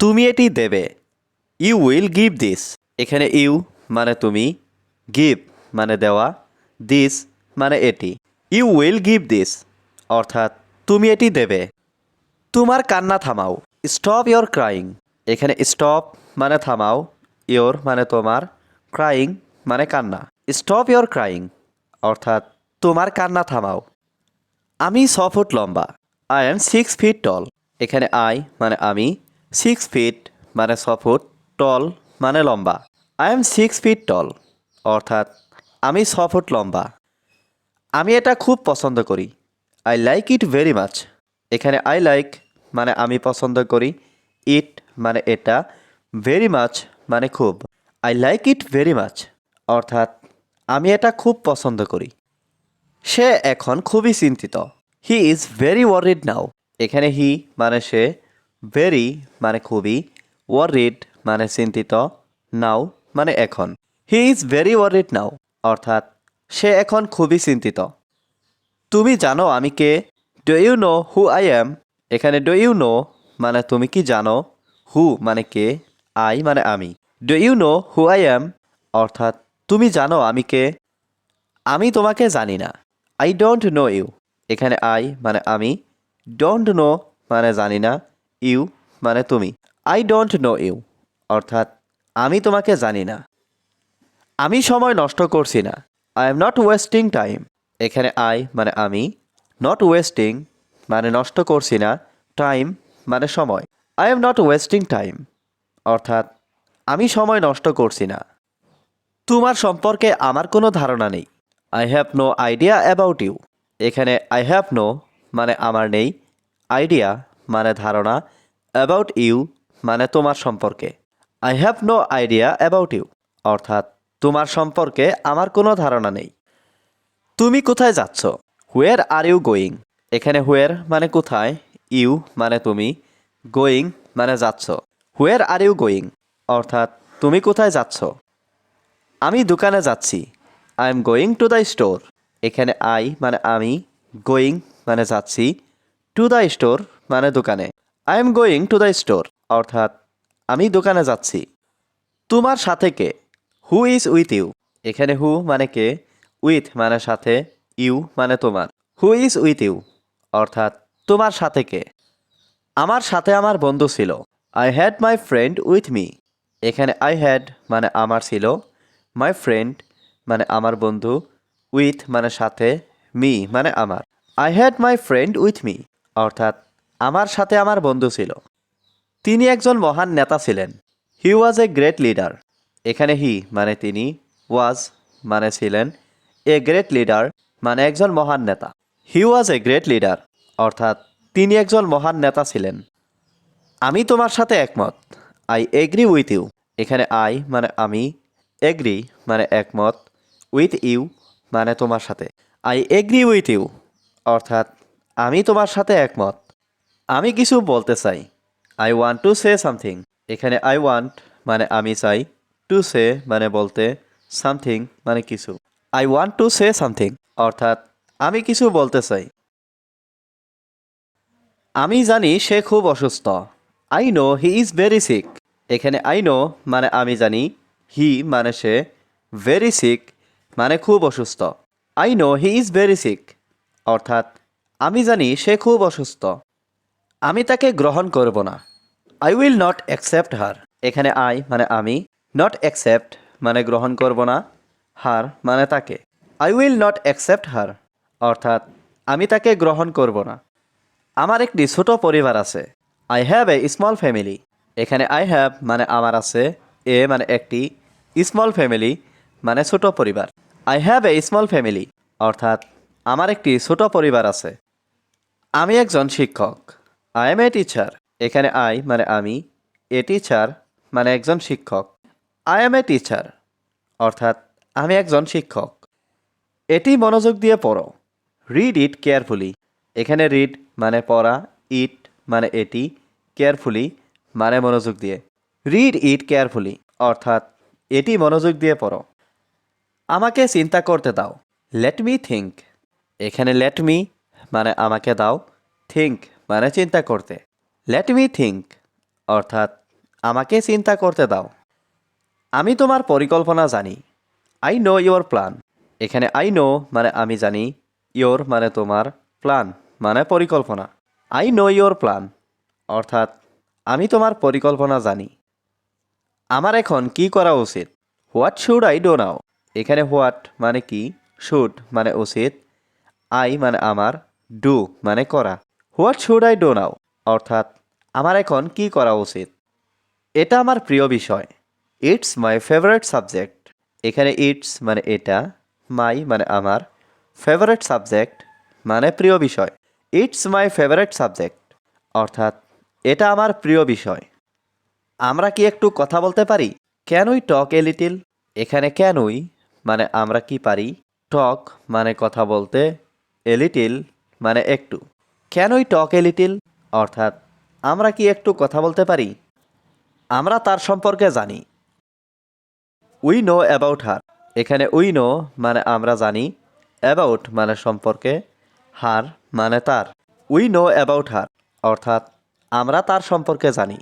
তুমি এটি দেবে। ইউ উইল গিভ দিস এখানে ইউ মানে তুমি গিভ মানে দেওয়া দিস মানে এটি। ইউ উইল গিভ দিস অর্থাৎ তুমি এটি দেবে। তোমার কান্না থামাও। স্টপ ইয়োর ক্রাইং এখানে স্টপ মানে থামাও ইয়োর মানে তোমার ক্রাইং মানে কান্না। স্টপ ইয়োর ক্রাইং অর্থাৎ তোমার কান্না থামাও। আমি ছ ফুট লম্বা। I am six feet tall এখানে আই মানে আমি সিক্স ফিট মানে ছ ফুট টল মানে লম্বা। I am six feet tall অর্থাৎ আমি ছ ফুট লম্বা। আমি এটা খুব পছন্দ করি। I like it very much এখানে আই লাইক মানে আমি পছন্দ করি। ইট মানে এটা। ভেরি মাচ মানে খুব। I like it very much অর্থাৎ আমি এটা খুব পছন্দ করি। সে এখন খুবই চিন্তিত। He is very worried now এখানে হি মানে সে ভেরি মানে খুবই ওয়ারিড মানে চিন্তিত নাও মানে এখন। He is very worried now অর্থাৎ, সে এখন খুবই চিন্তিত। তুমি জানো আমি কে? Do you know who I am এখানে ডু ইউ নো মানে তুমি কি জানো? হু মানে কে? আই মানে আমি। Do you know who I am অর্থাৎ, তুমি জানো আমি কে? আমি তোমাকে জানি না। আই ডোন্ট নো ইউ এখানে আই মানে আমি। ডোন্ট নো মানে জানি না। ইউ মানে তুমি। আই ডোন্ট নো ইউ অর্থাৎ আমি তোমাকে জানি না। আমি সময় নষ্ট করছি না। I am not wasting time এখানে আই মানে আমি নট ওয়েস্টিং মানে নষ্ট করছি না। টাইম মানে সময়। I am not wasting time অর্থাৎ আমি সময় নষ্ট করছি না। তোমার সম্পর্কে আমার কোনো ধারণা নেই। I have no idea about you এখানে আই হ্যাভ নো মানে আমার নেই। আইডিয়া মানে ধারণা অ্যাবাউট ইউ মানে তোমার সম্পর্কে। I have no idea about you অর্থাৎ তোমার সম্পর্কে আমার কোনো ধারণা নেই। তুমি কোথায় যাচ্ছ? হুয়ের আর ইউ গোয়িং এখানে হুয়ের মানে কোথায় ইউ মানে তুমি গোয়িং মানে যাচ্ছ। হুয়ের আর ইউ গোয়িং অর্থাৎ তুমি কোথায় যাচ্ছ? আমি দোকানে যাচ্ছি। I am going to the store এখানে আই মানে আমি গোয়িং মানে যাচ্ছি। টু দ্য স্টোর মানে দোকানে। I am going to the store অর্থাৎ আমি দোকানে যাচ্ছি। তোমার সাথে কে? হু ইজ উইথ ইউ এখানে হু মানে কে? উইথ মানে সাথে ইউ মানে তোমার। হু ইজ উইথ ইউ অর্থাৎ তোমার সাথে কে? আমার সাথে আমার বন্ধু ছিল। I had my friend with me এখানে আই হ্যাড মানে আমার ছিল। মাই ফ্রেন্ড মানে আমার বন্ধু। উইথ মানে সাথে মি মানে আমার। I had my friend with me অর্থাৎ আমার সাথে আমার বন্ধু ছিল। তিনি একজন মহান নেতা ছিলেন। হি ওয়াজ এ গ্রেট লিডার এখানে হি মানে তিনি ওয়াজ মানে ছিলেন। এ গ্রেট লিডার মানে একজন মহান নেতা। হি ওয়াজ এ গ্রেট লিডার অর্থাৎ তিনি একজন মহান নেতা ছিলেন। আমি তোমার সাথে একমত। আই এগ্রি উইথ ইউ এখানে আই মানে আমি এগ্রি মানে একমত। উইথ ইউ মানে তোমার সাথে। আই এগ্রি উইথ ইউ অর্থাৎ আমি তোমার সাথে একমত। আমি কিছু বলতে চাই। I want to say something এখানে আই ওয়ান্ট মানে আমি চাই। টু সে মানে বলতে সামথিং মানে কিছু। I want to say something অর্থাৎ আমি কিছু বলতে চাই। আমি জানি সে খুব অসুস্থ। I know he is very sick এখানে আই নো মানে আমি জানি। হি মানে সে ভেরি সিক মানে খুব অসুস্থ। I know he is very sick অর্থাৎ আমি জানি সে খুব অসুস্থ। আমি তাকে গ্রহণ করব না। I will not accept her এখানে আই মানে আমি। নট অ্যাকসেপ্ট মানে গ্রহণ করব না। হার মানে তাকে। I will not accept her অর্থাৎ, আমি তাকে গ্রহণ করব না। আমার একটি ছোট পরিবার আছে। I have a small family এখানে আই হ্যাভ মানে আমার আছে। এ মানে একটি স্মল ফ্যামিলি মানে ছোট পরিবার। I have a small family অর্থাৎ, আমার একটি ছোট পরিবার আছে। আমি একজন শিক্ষক। আই এম এ টিচার এখানে আই মানে আমি এ টিচার মানে একজন শিক্ষক। আই এম এ টিচার অর্থাৎ আমি একজন শিক্ষক। এটি মনোযোগ দিয়ে পড়ো। রিড ইট কেয়ারফুলি এখানে রিড মানে পড়া ইট মানে এটি কেয়ারফুলি মানে মনোযোগ দিয়ে। রিড ইট কেয়ারফুলি অর্থাৎ এটি মনোযোগ দিয়ে পড়ো। আমাকে চিন্তা করতে দাও। লেট মি থিঙ্ক এখানে লেট মি মানে আমাকে দাও। থিঙ্ক মানে চিন্তা করতে। লেট মি থিঙ্ক অর্থাৎ আমাকে চিন্তা করতে দাও। আমি তোমার পরিকল্পনা জানি। আই নো ইয়োর প্ল্যান এখানে আই নো মানে আমি জানি। ইয়োর মানে তোমার প্ল্যান মানে পরিকল্পনা। আই নো ইয়োর প্ল্যান অর্থাৎ আমি তোমার পরিকল্পনা জানি। আমার এখন কি করা উচিত? What should I do now এখানে হোয়াট মানে কি? শুড মানে উচিত। আই মানে আমার। ডু মানে করা। What should I do now অর্থাৎ, আমার এখন কি করা উচিত? এটা আমার প্রিয় বিষয়। ইটস মাই ফেভারেট সাবজেক্ট এখানে ইটস মানে এটা মাই মানে আমার। ফেভারেট সাবজেক্ট মানে প্রিয় বিষয়। ইটস মাই ফেভারেট সাবজেক্ট অর্থাৎ, এটা আমার প্রিয় বিষয়। আমরা কি একটু কথা বলতে পারি? Can we talk a little এখানে ক্যান উই মানে আমরা কি পারি? টক মানে কথা বলতে এ লিটিল মানে একটু। Can we talk a little অর্থাৎ, আমরা কি একটু কথা বলতে পারি? আমরা তার সম্পর্কে জানি। উই নো অ্যাবাউট হার এখানে উই নো মানে আমরা জানি। অ্যাবাউট মানে সম্পর্কে। হার মানে তার। উই নো অ্যাবাউট হার অর্থাৎ, আমরা তার সম্পর্কে জানি।